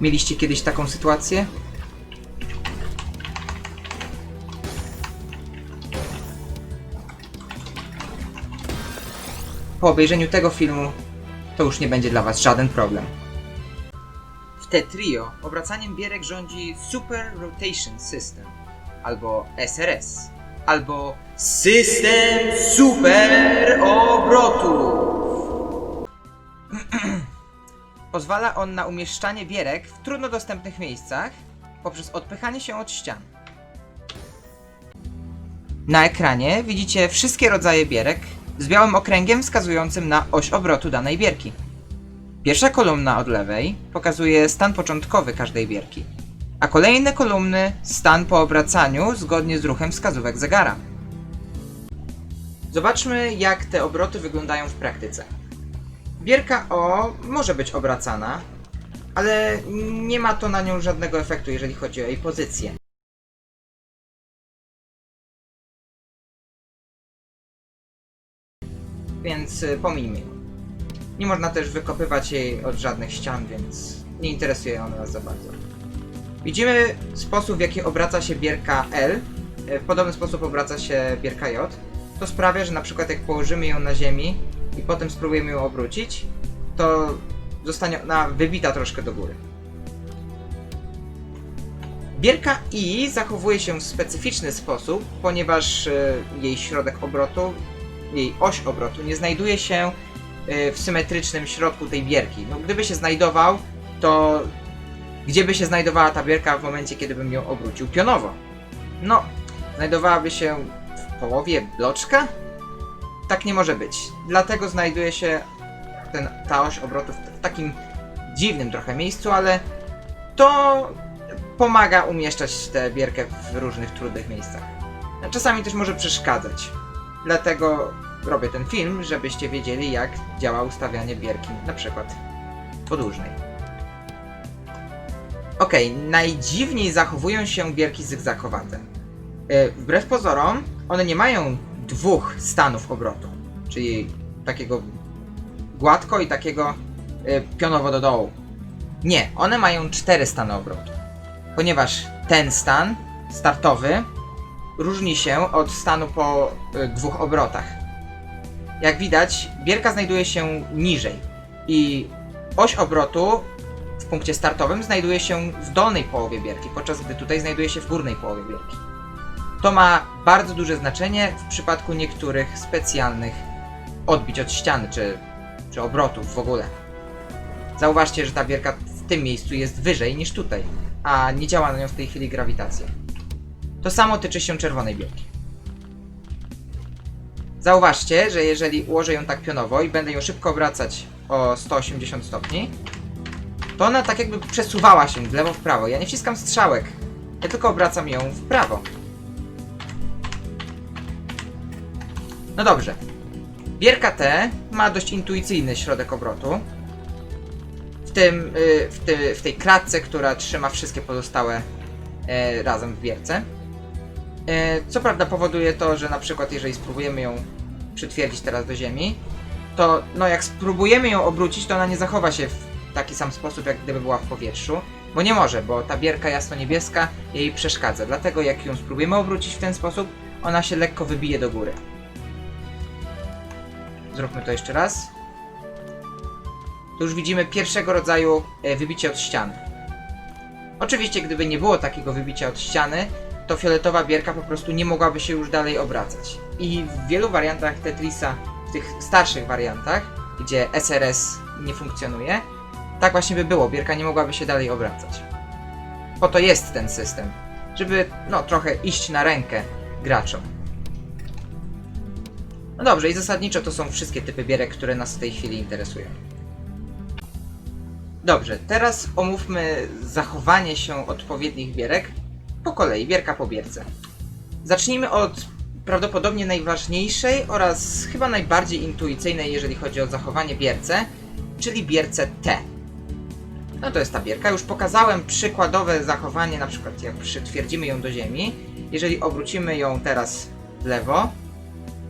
Mieliście kiedyś taką sytuację? Po obejrzeniu tego filmu to już nie będzie dla Was żaden problem. W Tetrio obracaniem bierek rządzi Super Rotation System, albo SRS, albo System Super Obrotów. Pozwala on na umieszczanie bierek w trudno dostępnych miejscach poprzez odpychanie się od ścian. Na ekranie widzicie wszystkie rodzaje bierek z białym okręgiem wskazującym na oś obrotu danej bierki. Pierwsza kolumna od lewej pokazuje stan początkowy każdej bierki, a kolejne kolumny stan po obracaniu zgodnie z ruchem wskazówek zegara. Zobaczmy, jak te obroty wyglądają w praktyce. Bierka O może być obracana, ale nie ma to na nią żadnego efektu, jeżeli chodzi o jej pozycję. Więc y, pomijmy ją. Nie można też wykopywać jej od żadnych ścian, więc nie interesuje ona nas za bardzo. Widzimy sposób, w jaki obraca się bierka L. Y, W podobny sposób obraca się bierka J. To sprawia, że na przykład jak położymy ją na ziemi i potem spróbujemy ją obrócić, to zostanie ona wybita troszkę do góry. Bierka I zachowuje się w specyficzny sposób, ponieważ y, jej środek obrotu, jej oś obrotu nie znajduje się y, w symetrycznym środku tej bierki. No, gdyby się znajdował, to gdzie by się znajdowała ta bierka w momencie, kiedy bym ją obrócił pionowo? No, znajdowałaby się w połowie bloczka? Tak nie może być. Dlatego znajduje się ten, ta oś obrotu w, takim dziwnym trochę miejscu, ale to pomaga umieszczać tę bierkę w różnych trudnych miejscach. Czasami też może przeszkadzać. Dlatego robię ten film, żebyście wiedzieli jak działa ustawianie bierki, na przykład podłużnej. Okej, najdziwniej zachowują się bierki zygzakowate. Yy, Wbrew pozorom, one nie mają dwóch stanów obrotu, czyli takiego gładko i takiego y, pionowo do dołu. Nie, one mają cztery stany obrotu. Ponieważ ten stan startowy różni się od stanu po y, dwóch obrotach. Jak widać, bierka znajduje się niżej i oś obrotu w punkcie startowym znajduje się w dolnej połowie bierki, podczas gdy tutaj znajduje się w górnej połowie bierki. To ma bardzo duże znaczenie w przypadku niektórych specjalnych odbić od ściany, czy czy obrotów w ogóle. Zauważcie, że ta bierka w tym miejscu jest wyżej niż tutaj, a nie działa na nią w tej chwili grawitacja. To samo tyczy się czerwonej bierki. Zauważcie, że jeżeli ułożę ją tak pionowo i będę ją szybko obracać o 180 stopni, to ona tak jakby przesuwała się w lewo w prawo. Ja nie wciskam strzałek, ja tylko obracam ją w prawo. No dobrze, Bierka T ma dość intuicyjny środek obrotu. W, tym, y, w, w tej klatce, która trzyma wszystkie pozostałe e, razem w bierce. E, co prawda powoduje to, że na przykład jeżeli spróbujemy ją przytwierdzić teraz do ziemi, to no jak spróbujemy ją obrócić, to ona nie zachowa się w taki sam sposób, jak gdyby była w powietrzu. Bo nie może, bo ta bierka jasno-niebieska jej przeszkadza. Dlatego jak ją spróbujemy obrócić w ten sposób, ona się lekko wybije do góry. Zróbmy to jeszcze raz. Tu już widzimy pierwszego rodzaju e, wybicie od ściany. Oczywiście, gdyby nie było takiego wybicia od ściany, to fioletowa bierka po prostu nie mogłaby się już dalej obracać. I w wielu wariantach Tetrisa, w tych starszych wariantach, gdzie SRS nie funkcjonuje, tak właśnie by było, bierka nie mogłaby się dalej obracać. Po to jest ten system, żeby no trochę iść na rękę graczom. No dobrze, i zasadniczo to są wszystkie typy bierek, które nas w tej chwili interesują. Dobrze, teraz omówmy zachowanie się odpowiednich bierek po kolei, bierka po bierce. Zacznijmy od prawdopodobnie najważniejszej oraz chyba najbardziej intuicyjnej, jeżeli chodzi o zachowanie bierce, czyli bierce T. No to jest ta bierka. Już pokazałem przykładowe zachowanie, na przykład jak przytwierdzimy ją do ziemi. Jeżeli obrócimy ją teraz w lewo,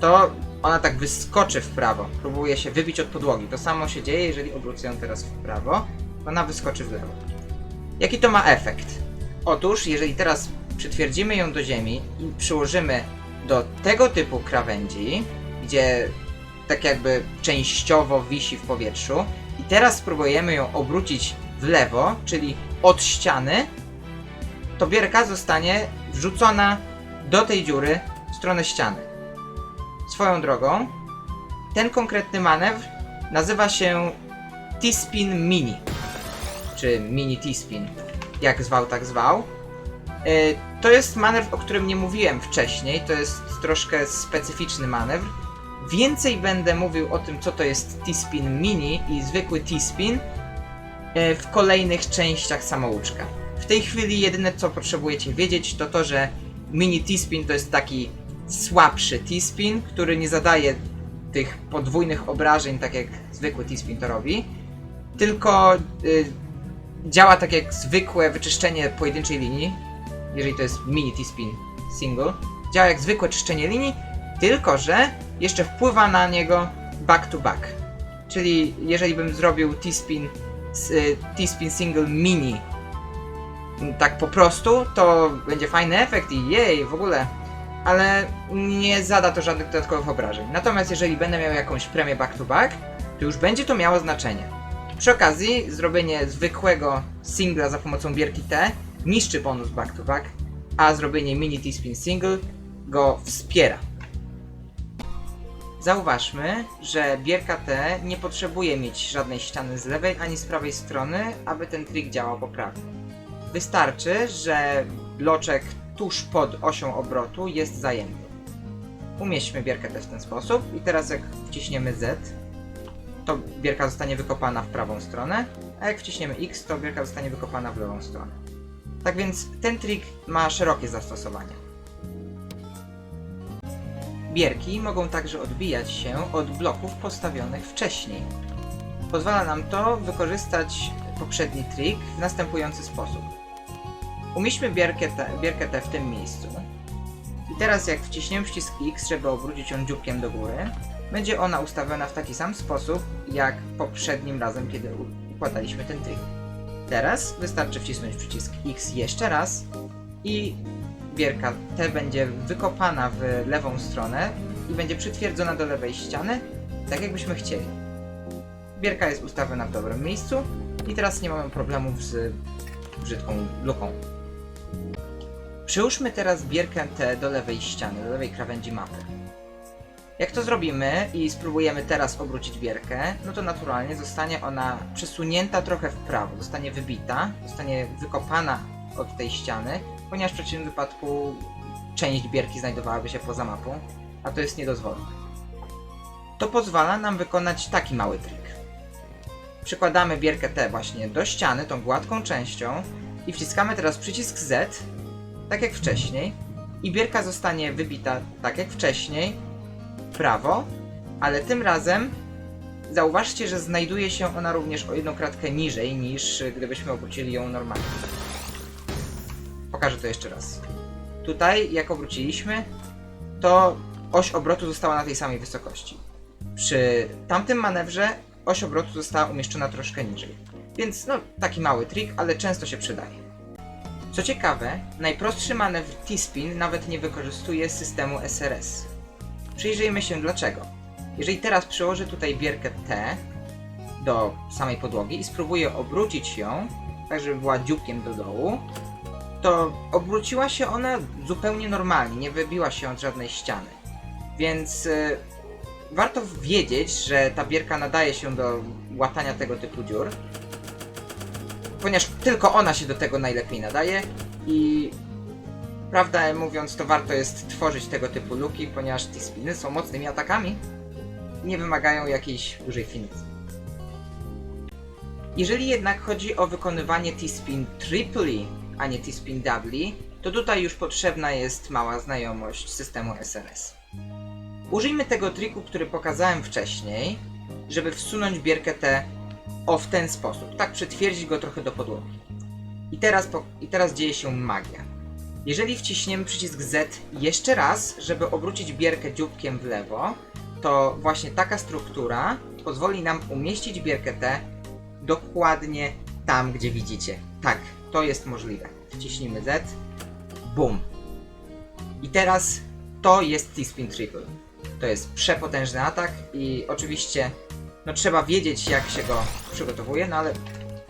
to ona tak wyskoczy w prawo. Próbuje się wybić od podłogi. To samo się dzieje, jeżeli obrócę ją teraz w prawo. Ona wyskoczy w lewo. Jaki to ma efekt? Otóż, jeżeli teraz przytwierdzimy ją do ziemi i przyłożymy do tego typu krawędzi, gdzie tak jakby częściowo wisi w powietrzu, i teraz spróbujemy ją obrócić w lewo, czyli od ściany, to bierka zostanie wrzucona do tej dziury w stronę ściany. Swoją drogą, ten konkretny manewr nazywa się T-Spin Mini, czy Mini T-Spin, jak zwał, tak zwał. Yy, To jest manewr, o którym nie mówiłem wcześniej, to jest troszkę specyficzny manewr. Więcej będę mówił o tym, co to jest T-Spin Mini i zwykły T-Spin yy, w kolejnych częściach samouczka. W tej chwili jedyne co potrzebujecie wiedzieć to to, że Mini T-Spin to jest taki słabszy T-Spin, który nie zadaje tych podwójnych obrażeń, tak jak zwykły T-Spin to robi, tylko y, działa tak jak zwykłe wyczyszczenie pojedynczej linii, jeżeli to jest mini T-Spin single, działa jak zwykłe czyszczenie linii, tylko że jeszcze wpływa na niego back to back. Czyli jeżeli bym zrobił T-Spin y, T-Spin single mini tak po prostu, to będzie fajny efekt i jej, w ogóle. Ale nie zada to żadnych dodatkowych obrażeń. Natomiast jeżeli będę miał jakąś premię back to już będzie to miało znaczenie. Przy okazji, zrobienie zwykłego singla za pomocą bierki T niszczy bonus back to back, a zrobienie mini T-spin single go wspiera. Zauważmy, że bierka T nie potrzebuje mieć żadnej ściany z lewej ani z prawej strony, aby ten trik działał poprawnie. Wystarczy, że bloczek tuż pod osią obrotu jest zajęty. Umieśćmy bierkę T w ten sposób i teraz jak wciśniemy Z, to bierka zostanie wykopana w prawą stronę, a jak wciśniemy X, to bierka zostanie wykopana w lewą stronę. Tak więc ten trik ma szerokie zastosowanie. Bierki mogą także odbijać się od bloków postawionych wcześniej. Pozwala nam to wykorzystać poprzedni trik w następujący sposób. Umieśćmy bierkę T, w tym miejscu. I teraz jak wciśniemy przycisk X, żeby obrócić ją dzióbkiem do góry, będzie ona ustawiona w taki sam sposób, jak poprzednim razem, kiedy układaliśmy ten trik. Teraz wystarczy wcisnąć przycisk X jeszcze raz i bierka T będzie wykopana w lewą stronę i będzie przytwierdzona do lewej ściany, tak jakbyśmy chcieli. Bierka jest ustawiona w dobrym miejscu i teraz nie mamy problemów z brzydką luką. Przyłóżmy teraz bierkę T do lewej ściany, do lewej krawędzi mapy. Jak to zrobimy i spróbujemy teraz obrócić bierkę, no to naturalnie zostanie ona przesunięta trochę w prawo, zostanie wybita, zostanie wykopana od tej ściany, ponieważ w przeciwnym wypadku część bierki znajdowałaby się poza mapą, a to jest niedozwolone. To pozwala nam wykonać taki mały trik. Przykładamy bierkę T właśnie do ściany, tą gładką częścią i wciskamy teraz przycisk Z, tak jak wcześniej, i bierka zostanie wybita tak jak wcześniej, w prawo, ale tym razem zauważcie, że znajduje się ona również o jedną kratkę niżej niż gdybyśmy obrócili ją normalnie. Pokażę to jeszcze raz. Tutaj, jak obróciliśmy, to oś obrotu została na tej samej wysokości. Przy tamtym manewrze oś obrotu została umieszczona troszkę niżej. Więc no, taki mały trik, ale często się przydaje. Co ciekawe, najprostszy manewr T-spin nawet nie wykorzystuje systemu SRS. Przyjrzyjmy się dlaczego. Jeżeli teraz przyłożę tutaj bierkę T do samej podłogi i spróbuję obrócić ją, tak żeby była dzióbkiem do dołu, to obróciła się ona zupełnie normalnie, nie wybiła się od żadnej ściany. Więc y, warto wiedzieć, że ta bierka nadaje się do łatania tego typu dziur, ponieważ tylko ona się do tego najlepiej nadaje i prawdę mówiąc to warto jest tworzyć tego typu luki, ponieważ te spiny są mocnymi atakami i nie wymagają jakiejś dużej finezy. Jeżeli jednak chodzi o wykonywanie T-spin triply, a nie T-spin doubly, to tutaj już potrzebna jest mała znajomość systemu SRS. Użyjmy tego triku, który pokazałem wcześniej, żeby wsunąć bierkę T o w ten sposób, tak przytwierdzić go trochę do podłogi. I teraz, po, I teraz dzieje się magia. Jeżeli wciśniemy przycisk Z jeszcze raz, żeby obrócić bierkę dzióbkiem w lewo, to właśnie taka struktura pozwoli nam umieścić bierkę T dokładnie tam, gdzie widzicie. Tak, to jest możliwe. Wciśnijmy Z. Bum. I teraz to jest T-Spin Triple. To jest przepotężny atak i oczywiście no trzeba wiedzieć jak się go przygotowuje, no ale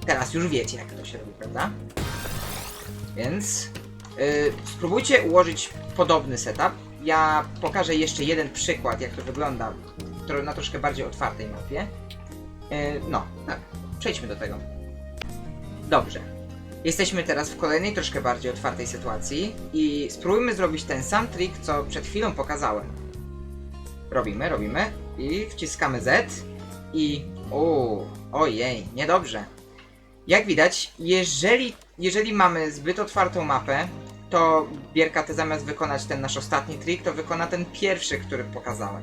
teraz już wiecie jak to się robi, prawda? Więc yy, spróbujcie ułożyć podobny setup. Ja pokażę jeszcze jeden przykład jak to wygląda na troszkę bardziej otwartej mapie. Yy, no, tak, przejdźmy do tego. Dobrze. Jesteśmy teraz w kolejnej, troszkę bardziej otwartej sytuacji i spróbujmy zrobić ten sam trik, co przed chwilą pokazałem. Robimy, robimy i wciskamy Z i... Uuu, ojej, niedobrze. Jak widać, jeżeli, jeżeli mamy zbyt otwartą mapę, to Bierka te zamiast wykonać ten nasz ostatni trik, to wykona ten pierwszy, który pokazałem.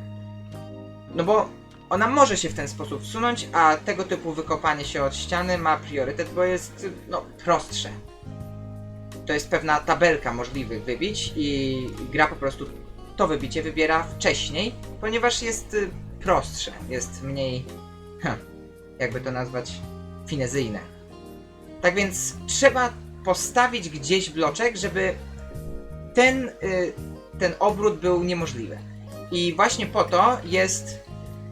No bo ona może się w ten sposób wsunąć, a tego typu wykopanie się od ściany ma priorytet, bo jest no, prostsze. To jest pewna tabelka możliwych wybić i gra po prostu to wybicie wybiera wcześniej, ponieważ jest y, prostsze, jest mniej, jakby to nazwać, finezyjne. Tak więc trzeba postawić gdzieś bloczek, żeby ten, y, ten obrót był niemożliwy. I właśnie po to jest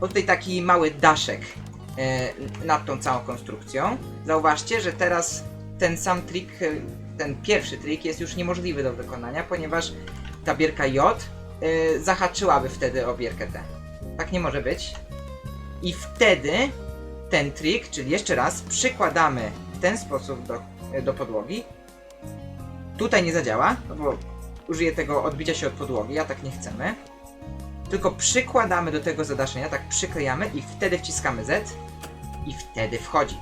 tutaj taki mały daszek e, nad tą całą konstrukcją. Zauważcie, że teraz ten sam trik, e, ten pierwszy trik jest już niemożliwy do wykonania, ponieważ ta bierka J zahaczyłaby wtedy o bierkę T. Tak nie może być. I wtedy ten trik, czyli jeszcze raz, przykładamy w ten sposób do, do podłogi. Tutaj nie zadziała, no bo użyję tego odbicia się od podłogi, a tak nie chcemy tylko przykładamy do tego zadaszenia, tak przyklejamy i wtedy wciskamy Z i wtedy wchodzi.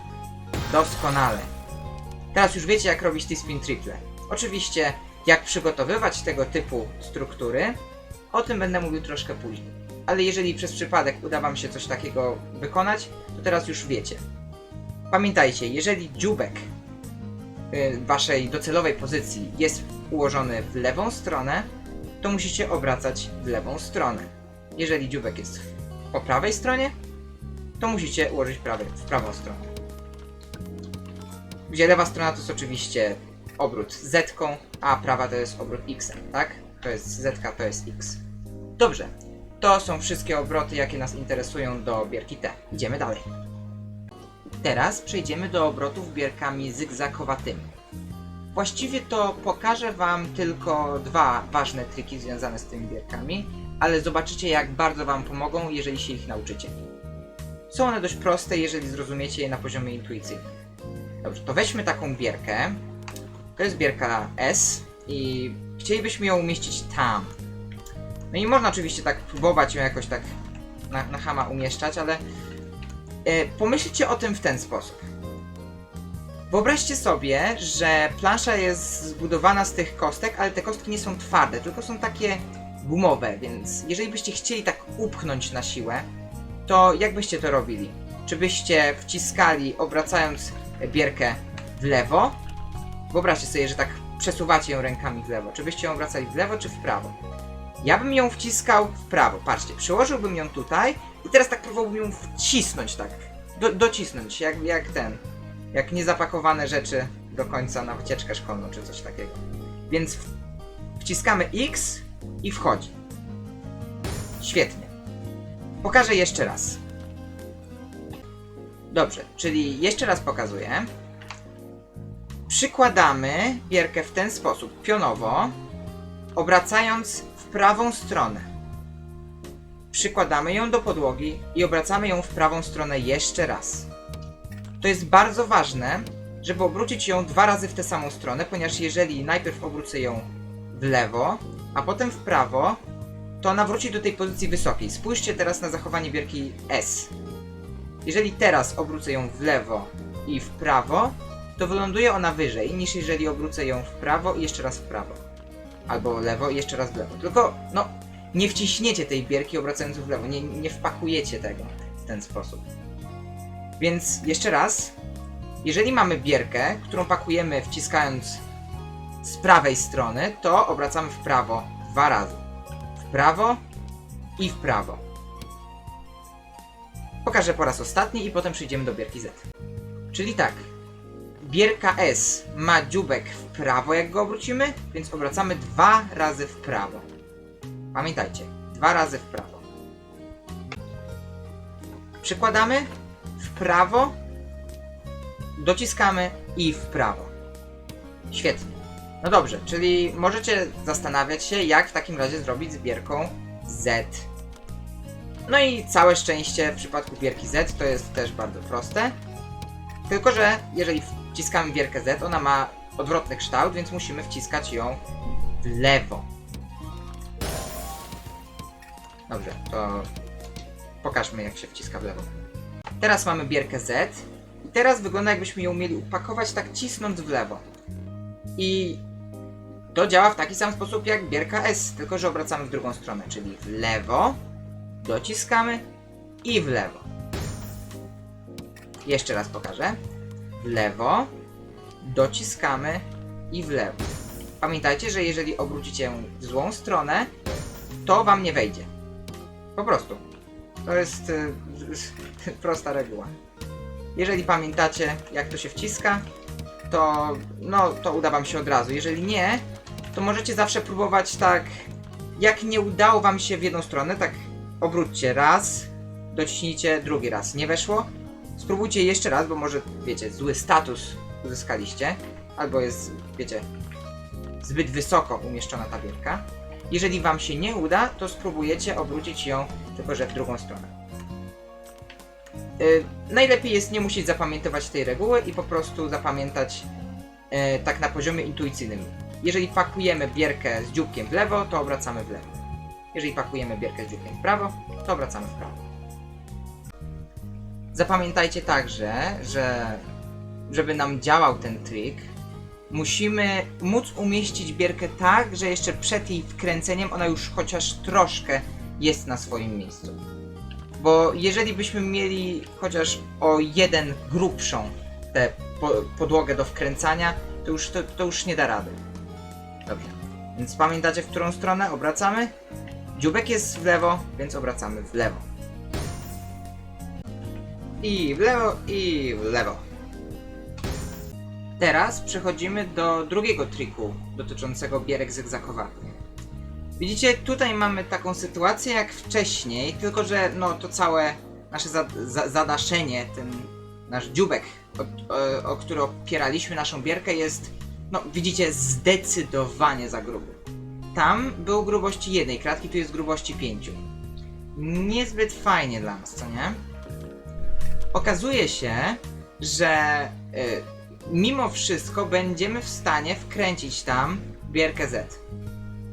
Doskonale. Teraz już wiecie jak robić T-Spin Triple. Oczywiście jak przygotowywać tego typu struktury, o tym będę mówił troszkę później. Ale jeżeli przez przypadek uda wam się coś takiego wykonać, to teraz już wiecie. Pamiętajcie, jeżeli dziubek y, waszej docelowej pozycji jest ułożony w lewą stronę, to musicie obracać w lewą stronę. Jeżeli dziubek jest po prawej stronie, to musicie ułożyć prawy, w prawą stronę. Gdzie lewa strona to jest oczywiście obrót z, a prawa to jest obrót x, tak? To jest z, to jest x. Dobrze, to są wszystkie obroty, jakie nas interesują do bierki T. Idziemy dalej. Teraz przejdziemy do obrotów bierkami zygzakowatymi. Właściwie to pokażę Wam tylko dwa ważne triki związane z tymi bierkami, ale zobaczycie jak bardzo Wam pomogą, jeżeli się ich nauczycie. Są one dość proste, jeżeli zrozumiecie je na poziomie intuicyjnym. Dobrze, to weźmy taką bierkę. To jest bierka S i chcielibyśmy ją umieścić tam. No i można oczywiście tak próbować ją jakoś tak na, na hama umieszczać, ale e, pomyślcie o tym w ten sposób. Wyobraźcie sobie, że plansza jest zbudowana z tych kostek, ale te kostki nie są twarde, tylko są takie gumowe, więc jeżeli byście chcieli tak upchnąć na siłę, to jak byście to robili? Czy byście wciskali, obracając bierkę w lewo? Wyobraźcie sobie, że tak przesuwacie ją rękami w lewo. Czy byście ją obracali w lewo, czy w prawo? Ja bym ją wciskał w prawo. Patrzcie, przyłożyłbym ją tutaj i teraz tak próbowałbym ją wcisnąć tak. Do, docisnąć, jak, jak ten. Jak niezapakowane rzeczy do końca na wycieczkę szkolną, czy coś takiego. Więc wciskamy X i wchodzi. Świetnie. Pokażę jeszcze raz. Dobrze, czyli jeszcze raz pokazuję. Przykładamy bierkę w ten sposób, pionowo, obracając prawą stronę. Przykładamy ją do podłogi i obracamy ją w prawą stronę jeszcze raz. To jest bardzo ważne, żeby obrócić ją dwa razy w tę samą stronę, ponieważ jeżeli najpierw obrócę ją w lewo, a potem w prawo, to ona wróci do tej pozycji wysokiej. Spójrzcie teraz na zachowanie bierki S. Jeżeli teraz obrócę ją w lewo i w prawo, to wyląduje ona wyżej niż jeżeli obrócę ją w prawo i jeszcze raz w prawo. Albo lewo i jeszcze raz w lewo. Tylko, no, nie wciśniecie tej bierki obracając w lewo, nie, nie wpakujecie tego w ten sposób. Więc jeszcze raz, jeżeli mamy bierkę, którą pakujemy wciskając z prawej strony, to obracamy w prawo dwa razy. W prawo i w prawo. Pokażę po raz ostatni i potem przejdziemy do bierki Z. Czyli tak, Bierka S ma dziubek w prawo, jak go obrócimy, więc obracamy dwa razy w prawo. Pamiętajcie, dwa razy w prawo. Przykładamy w prawo, dociskamy i w prawo. Świetnie. No dobrze, czyli możecie zastanawiać się, jak w takim razie zrobić z bierką Z. No i całe szczęście w przypadku bierki Z to jest też bardzo proste. Tylko, że jeżeli wciskamy bierkę Z, ona ma odwrotny kształt, więc musimy wciskać ją w lewo. Dobrze, to pokażmy jak się wciska w lewo. Teraz mamy bierkę Z i teraz wygląda jakbyśmy ją mieli upakować tak cisnąc w lewo. I to działa w taki sam sposób jak bierka S, tylko że obracamy w drugą stronę, czyli w lewo, dociskamy i w lewo. Jeszcze raz pokażę. W lewo, dociskamy i w lewo. Pamiętajcie, że jeżeli obrócicie w złą stronę, to wam nie wejdzie. Po prostu. To jest y, prosta reguła. Jeżeli pamiętacie, jak to się wciska, to no, to uda wam się od razu. Jeżeli nie, to możecie zawsze próbować tak, jak nie udało wam się w jedną stronę, tak obróćcie raz, dociśnijcie drugi raz. Nie weszło? Spróbujcie jeszcze raz, bo może, wiecie, zły status uzyskaliście, albo jest, wiecie, zbyt wysoko umieszczona ta bierka. Jeżeli wam się nie uda, to spróbujecie obrócić ją, tylko że w drugą stronę. Yy, najlepiej jest nie musieć zapamiętywać tej reguły i po prostu zapamiętać yy, tak na poziomie intuicyjnym. Jeżeli pakujemy bierkę z dzióbkiem w lewo, to obracamy w lewo. Jeżeli pakujemy bierkę z dzióbkiem w prawo, to obracamy w prawo. Zapamiętajcie także, że żeby nam działał ten trik, musimy móc umieścić bierkę tak, że jeszcze przed jej wkręceniem ona już chociaż troszkę jest na swoim miejscu. Bo jeżeli byśmy mieli chociaż o jeden grubszą tę po podłogę do wkręcania, to już, to, to już nie da rady. Dobrze. Więc pamiętacie, w którą stronę obracamy? Dziubek jest w lewo, więc obracamy w lewo. I w lewo, i w lewo. Teraz przechodzimy do drugiego triku dotyczącego bierek zygzakowatych. Widzicie, tutaj mamy taką sytuację jak wcześniej, tylko że no to całe nasze za, za, zadaszenie, ten nasz dziubek, o, o, o który opieraliśmy naszą bierkę jest, no widzicie, zdecydowanie za gruby. Tam był grubości jednej kratki, tu jest grubości pięciu. Niezbyt fajnie dla nas, co nie? Okazuje się, że y, mimo wszystko będziemy w stanie wkręcić tam bierkę Z.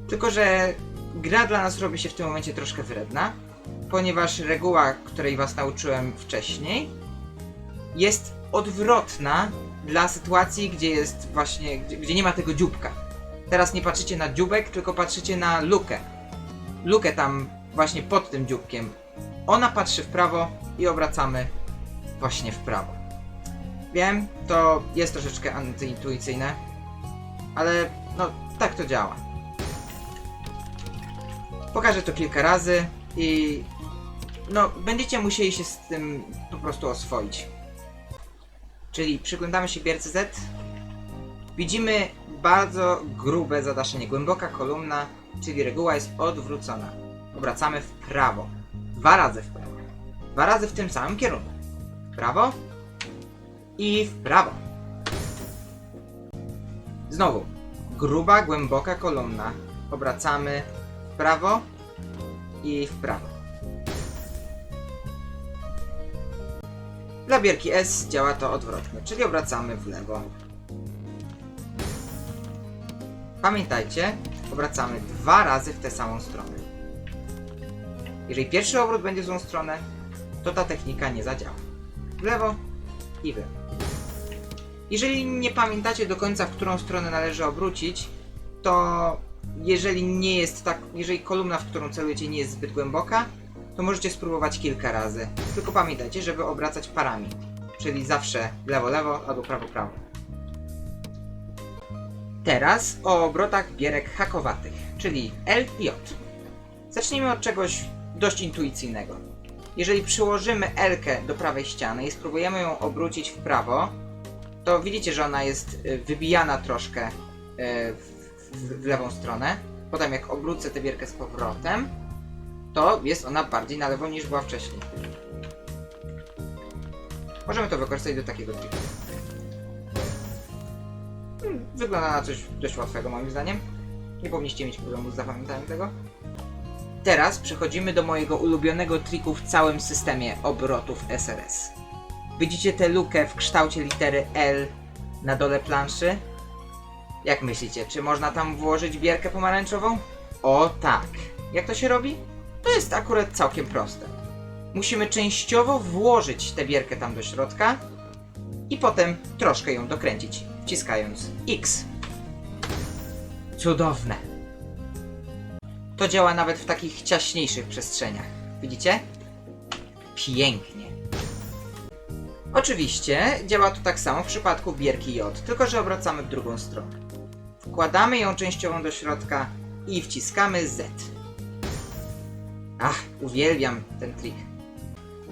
Tylko, że gra dla nas robi się w tym momencie troszkę wredna, ponieważ reguła, której was nauczyłem wcześniej, jest odwrotna dla sytuacji, gdzie jest właśnie, gdzie, gdzie nie ma tego dzióbka. Teraz nie patrzycie na dzióbek, tylko patrzycie na lukę. Lukę tam właśnie pod tym dzióbkiem. Ona patrzy w prawo i obracamy właśnie w prawo. Wiem, to jest troszeczkę antyintuicyjne, ale no tak to działa. Pokażę to kilka razy i no będziecie musieli się z tym po prostu oswoić. Czyli przyglądamy się bierce Z. Widzimy bardzo grube zadaszenie, głęboka kolumna, czyli reguła jest odwrócona. Obracamy w prawo. Dwa razy w prawo. Dwa razy w tym samym kierunku. Prawo i w prawo. Znowu. Gruba, głęboka kolumna. Obracamy w prawo i w prawo. Dla bierki S działa to odwrotnie, czyli obracamy w lewo. Pamiętajcie, obracamy dwa razy w tę samą stronę. Jeżeli pierwszy obrót będzie w złą stronę, to ta technika nie zadziała. W lewo i w lewo. Jeżeli nie pamiętacie do końca, w którą stronę należy obrócić, to jeżeli nie jest tak, jeżeli kolumna, w którą celujecie nie jest zbyt głęboka, to możecie spróbować kilka razy. Tylko pamiętajcie, żeby obracać parami. Czyli zawsze lewo-lewo albo prawo-prawo. Teraz o obrotach bierek hakowatych, czyli L i J. Zacznijmy od czegoś dość intuicyjnego. Jeżeli przyłożymy L do prawej ściany i spróbujemy ją obrócić w prawo, to widzicie, że ona jest y, wybijana troszkę y, w, w, w lewą stronę. Potem jak obrócę tę bierkę z powrotem, to jest ona bardziej na lewo niż była wcześniej. Możemy to wykorzystać do takiego triku. Hmm, Wygląda na coś dość łatwego moim zdaniem. Nie powinniście mieć problemu z zapamiętaniem tego. Teraz przechodzimy do mojego ulubionego triku w całym systemie obrotów SRS. Widzicie tę lukę w kształcie litery L na dole planszy? Jak myślicie, czy można tam włożyć bierkę pomarańczową? O tak. Jak to się robi? To jest akurat całkiem proste. Musimy częściowo włożyć tę bierkę tam do środka i potem troszkę ją dokręcić, wciskając X. Cudowne. To działa nawet w takich ciaśniejszych przestrzeniach. Widzicie? Pięknie. Oczywiście działa to tak samo w przypadku bierki J, tylko że obracamy w drugą stronę. Wkładamy ją częściową do środka i wciskamy Z. Ach, uwielbiam ten trik.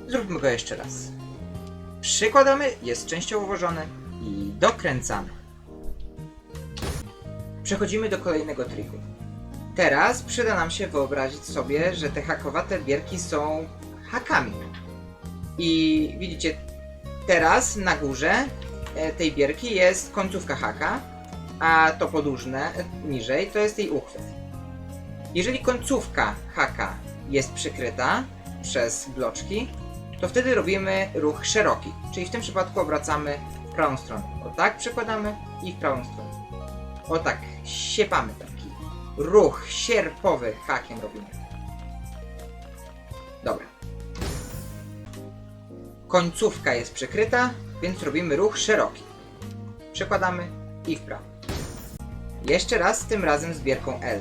Zróbmy go jeszcze raz. Przykładamy, jest częściowo włożony i dokręcamy. Przechodzimy do kolejnego triku. Teraz przyda nam się wyobrazić sobie, że te hakowate bierki są hakami. I widzicie, teraz na górze e, tej bierki jest końcówka haka, a to podłużne e, niżej to jest jej uchwyt. Jeżeli końcówka haka jest przykryta przez bloczki, to wtedy robimy ruch szeroki, czyli w tym przypadku obracamy w prawą stronę. O tak przekładamy i w prawą stronę. O tak, siepamy taki ruch sierpowy hakiem robimy. Dobra. Końcówka jest przykryta, więc robimy ruch szeroki. Przekładamy i w prawo. Jeszcze raz, tym razem z bierką L.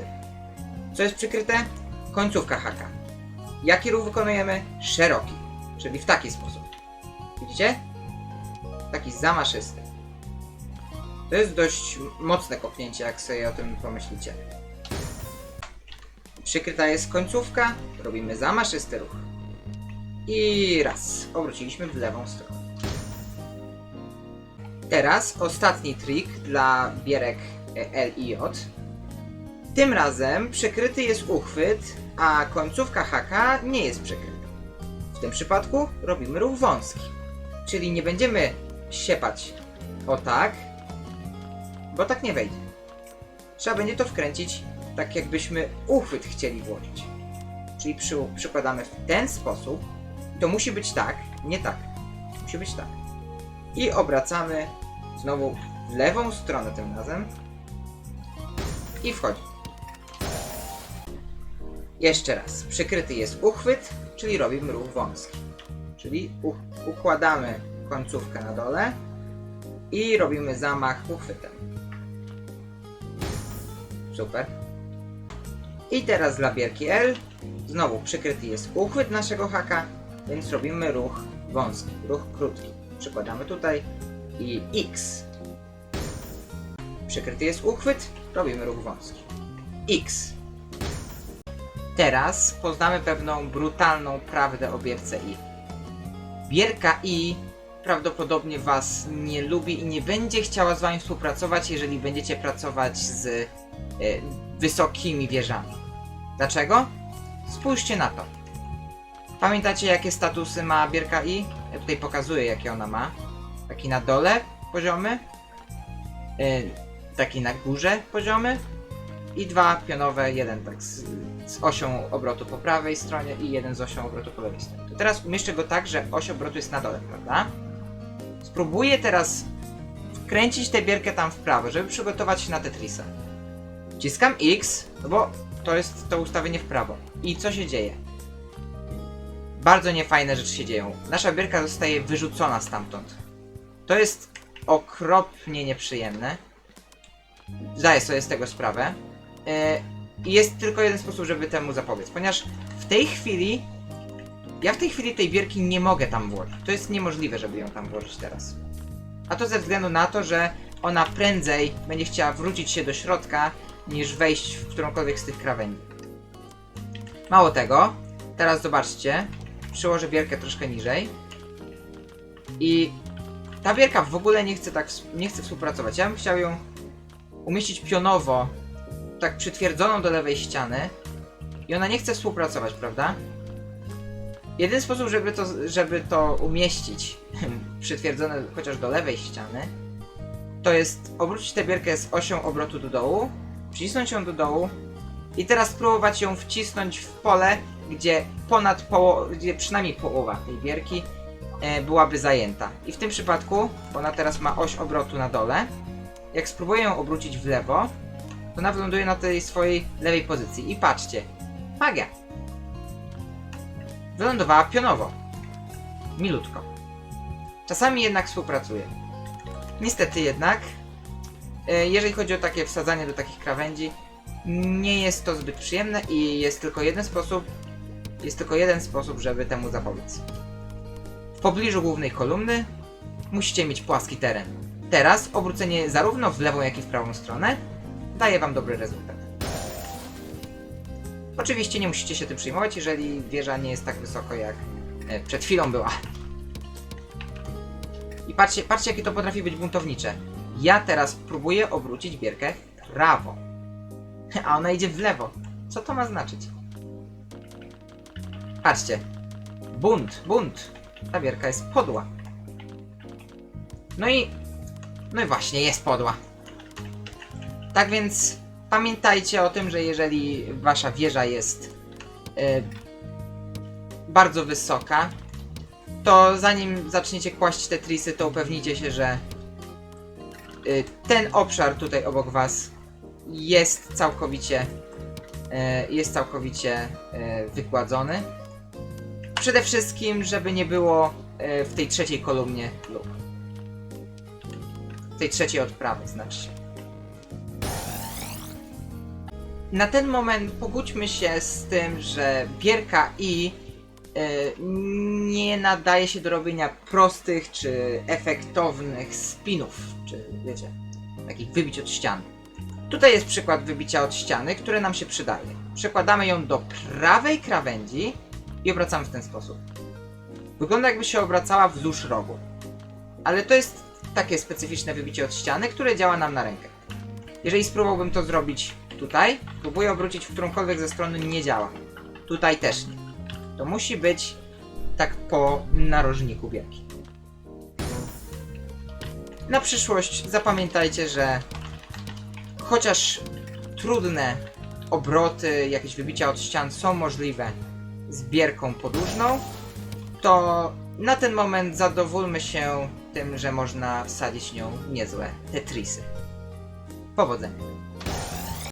Co jest przykryte? Końcówka haka. Jaki ruch wykonujemy? Szeroki, czyli w taki sposób. Widzicie? Taki zamaszysty. To jest dość mocne kopnięcie, jak sobie o tym pomyślicie. Przykryta jest końcówka, robimy zamaszysty ruch. I raz, obróciliśmy w lewą stronę. Teraz ostatni trik dla bierek L i J. Tym razem przykryty jest uchwyt, a końcówka haka nie jest przykryta. W tym przypadku robimy ruch wąski. Czyli nie będziemy siepać o tak, bo tak nie wejdzie. Trzeba będzie to wkręcić tak, jakbyśmy uchwyt chcieli włożyć. Czyli przy, przykładamy w ten sposób. To musi być tak, nie tak. Musi być tak. I obracamy znowu w lewą stronę tym razem. I wchodzi. Jeszcze raz. Przykryty jest uchwyt, czyli robimy ruch wąski. Czyli układamy końcówkę na dole i robimy zamach uchwytem. Super. I teraz dla bierki L znowu przykryty jest uchwyt naszego haka, więc robimy ruch wąski, ruch krótki. Przykładamy tutaj i X. Przykryty jest uchwyt, robimy ruch wąski. X. Teraz poznamy pewną brutalną prawdę o bierce I. Bierka I prawdopodobnie Was nie lubi i nie będzie chciała z Wami współpracować, jeżeli będziecie pracować z e, wysokimi wieżami. Dlaczego? Spójrzcie na to. Pamiętacie jakie statusy ma Bierka I? Ja tutaj pokazuję jakie ona ma. Taki na dole poziomy. Yy, taki na górze poziomy. I dwa pionowe, jeden tak z, z osią obrotu po prawej stronie i jeden z osią obrotu po lewej stronie. To teraz umieszczę go tak, że oś obrotu jest na dole, prawda? Spróbuję teraz wkręcić tę bierkę tam w prawo, żeby przygotować się na Tetrisa. Wciskam X, no bo to jest to ustawienie w prawo. I co się dzieje? Bardzo niefajne rzeczy się dzieją. Nasza bierka zostaje wyrzucona stamtąd. To jest okropnie nieprzyjemne. Zdaję sobie z tego sprawę. Yy, I jest tylko jeden sposób, żeby temu zapobiec. Ponieważ w tej chwili. Ja w tej chwili tej bierki nie mogę tam włożyć. To jest niemożliwe, żeby ją tam włożyć teraz. A to ze względu na to, że ona prędzej będzie chciała wrócić się do środka, niż wejść w którąkolwiek z tych krawędzi. Mało tego, teraz zobaczcie, przyłożę bierkę troszkę niżej i ta bierka w ogóle nie chce tak, nie chce współpracować. Ja bym chciał ją umieścić pionowo, tak przytwierdzoną do lewej ściany. I ona nie chce współpracować, prawda? Jedyny sposób, żeby to, żeby to umieścić przytwierdzone chociaż do lewej ściany, to jest obrócić tę bierkę z osią obrotu do dołu, wcisnąć ją do dołu i teraz spróbować ją wcisnąć w pole, gdzie ponad poło- gdzie przynajmniej połowa tej bierki e, byłaby zajęta. I w tym przypadku, bo ona teraz ma oś obrotu na dole, jak spróbuję ją obrócić w lewo, to ona wyląduje na tej swojej lewej pozycji. I patrzcie, magia. Wylądowała pionowo. Milutko. Czasami jednak współpracuje. Niestety jednak, jeżeli chodzi o takie wsadzanie do takich krawędzi, nie jest to zbyt przyjemne i jest tylko jeden sposób, jest tylko jeden sposób, żeby temu zapobiec. W pobliżu głównej kolumny musicie mieć płaski teren. Teraz obrócenie zarówno w lewą, jak i w prawą stronę daje wam dobry rezultat. Oczywiście nie musicie się tym przejmować, jeżeli wieża nie jest tak wysoko jak e, przed chwilą była. I patrzcie, patrzcie jakie to potrafi być buntownicze. Ja teraz próbuję obrócić bierkę w prawo. A ona idzie w lewo. Co to ma znaczyć? Patrzcie. Bunt, bunt. Ta bierka jest podła. No i... No i właśnie, jest podła. Tak więc pamiętajcie o tym, że jeżeli wasza wieża jest e, bardzo wysoka, to zanim zaczniecie kłaść te trisy, to upewnijcie się, że ten obszar tutaj obok was jest całkowicie e, jest całkowicie e, wykładzony. Przede wszystkim, żeby nie było w tej trzeciej kolumnie luk. W tej trzeciej od prawej, znaczy się. Na ten moment pogódźmy się z tym, że bierka i nie nadaje się do robienia prostych czy efektownych spinów, czy wiecie, takich wybić od ściany. Tutaj jest przykład wybicia od ściany, które nam się przydaje. Przekładamy ją do prawej krawędzi i obracamy w ten sposób. Wygląda jakby się obracała wzdłuż rogu. Ale to jest takie specyficzne wybicie od ściany, które działa nam na rękę. Jeżeli spróbowałbym to zrobić tutaj, próbuję obrócić w którąkolwiek ze stron, nie działa. Tutaj też nie. To musi być tak po narożniku wielki. Na przyszłość zapamiętajcie, że chociaż trudne obroty, jakieś wybicia od ścian są możliwe z bierką podłużną, to na ten moment zadowólmy się tym, że można wsadzić nią niezłe tetrisy. Powodzenia.